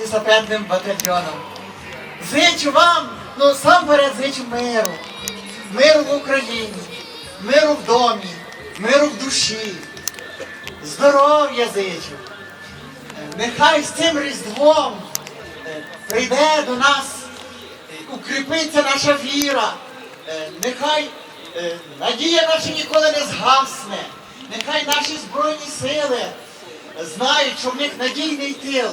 лісопедним батальйоном. Зичу вам, ну сам перед зичу миру. Миру в Україні, миру в домі, миру в душі. Здоров'я зичу. Нехай з цим Різдвом е, прийде до нас, е, укріпиться наша віра. Е, Нехай надія наша ніколи не згасне. Нехай наші Збройні сили знають, що в них надійний тил,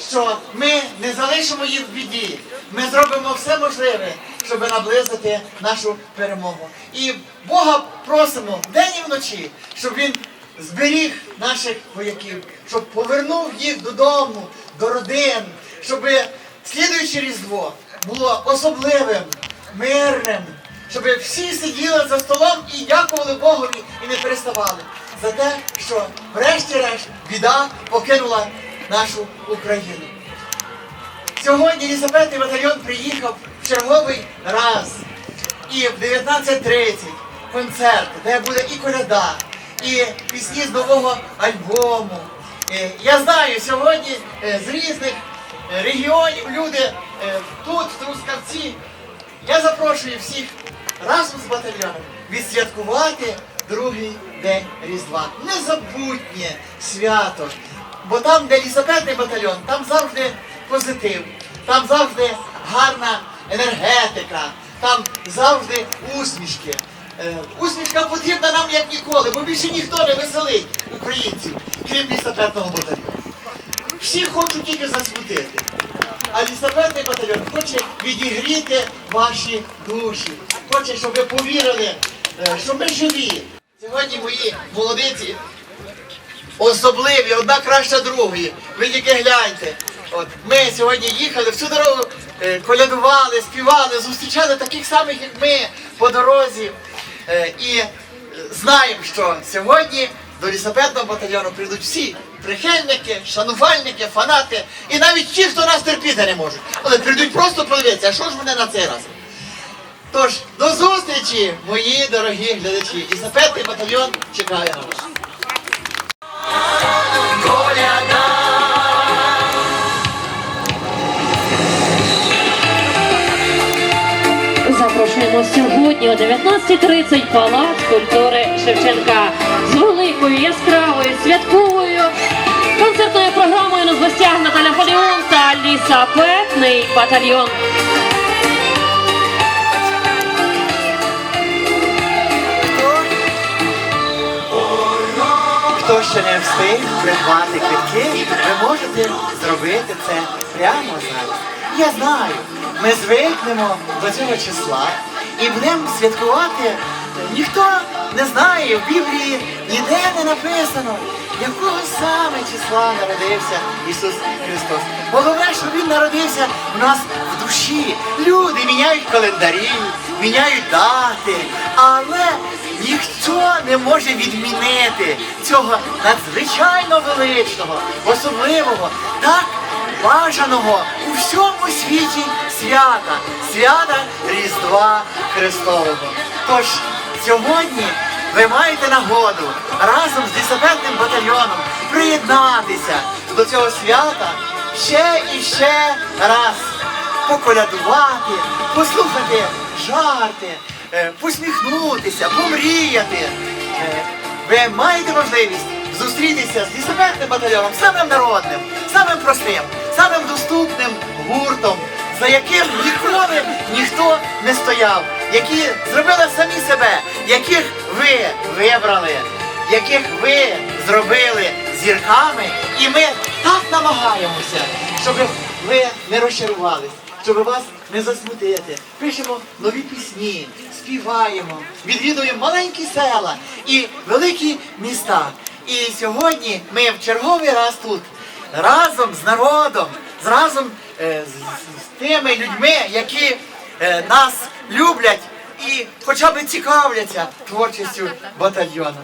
що ми не залишимо їх в біді. Ми зробимо все можливе, щоб наблизити нашу перемогу. І Бога просимо вдень і вночі, щоб Він зберіг наших вояків, щоб повернув їх додому, до родин, щоб слідуюче Різдво було особливим, мирним, щоб всі сиділи за столом і дякували Богові і не переставали за те, що врешті-решт біда покинула нашу Україну. Сьогодні лісопедний батальйон приїхав в черговий раз. І в 19.30 концерт, де буде і коляда, і пісні з нового альбому. Е, Я знаю, сьогодні е, з різних е, регіонів люди тут, в Трускавці. Я запрошую всіх разом з батальйоном відсвяткувати другий день Різдва. Незабутнє свято. Бо там, де лісопедний батальйон, там завжди позитив, там завжди гарна енергетика, там завжди усмішки. Е, Усмішка потрібна нам як ніколи, бо більше ніхто не веселить українців, крім лісопедного батальйону. Всі хочуть тільки засмутити. А лісопедний батальйон хоче відігріти ваші душі. Хоче, щоб ви повірили, е, що ми живі. Сьогодні мої молодиці особливі, одна краща другої. Ви тільки гляньте. От ми сьогодні їхали всю дорогу, е, колядували, співали, зустрічали таких самих, як ми по дорозі. Е, і знаємо, що сьогодні до лісопедного батальйону прийдуть всі прихильники, шанувальники, фанати, і навіть ті, хто нас терпіти не можуть. Але прийдуть просто подивитися, а що ж вони на цей раз. Тож, до зустрічі, мої дорогі глядачі. Лісопедний батальйон чекає на вас. Запрошуємо сьогодні о 19.30 Палац культури Шевченка з великою яскравою святковою концертною програмою на гостях Наталя Фаліон та лісапетний батальйон. Хто ще не встиг придбати квитки, ви можете зробити це прямо зараз. Я знаю, ми звикнемо до цього числа і будемо святкувати. Ніхто не знає, в Біблії ніде не написано, якого саме числа народився Ісус Христос. Головне, що Він народився в нас в душі. Люди міняють календарі, міняють дати, але ніхто не може відмінити цього надзвичайно величного, особливого, так бажаного у всьому світі свята, свята Різдва Христового. Тож сьогодні ви маєте нагоду разом з лісопедним батальйоном приєднатися до цього свята ще і ще раз поколядувати, послухати жарти, е, посміхнутися, помріяти. Е, Ви маєте можливість зустрітися з лісопедним батальйоном, самим народним, самим простим, самим доступним гуртом, за яким ніколи ніхто не стояв, які зробили самі себе, яких ви вибрали, яких ви зробили зірками, і ми так намагаємося, щоб ви не розчарувались, щоб вас не засмутити. Пишемо нові пісні, співаємо, відвідуємо маленькі села і великі міста. І сьогодні ми в черговий раз тут разом з народом, разом е, з, з- тими людьми, які е, нас люблять і хоча б цікавляться творчістю батальйону.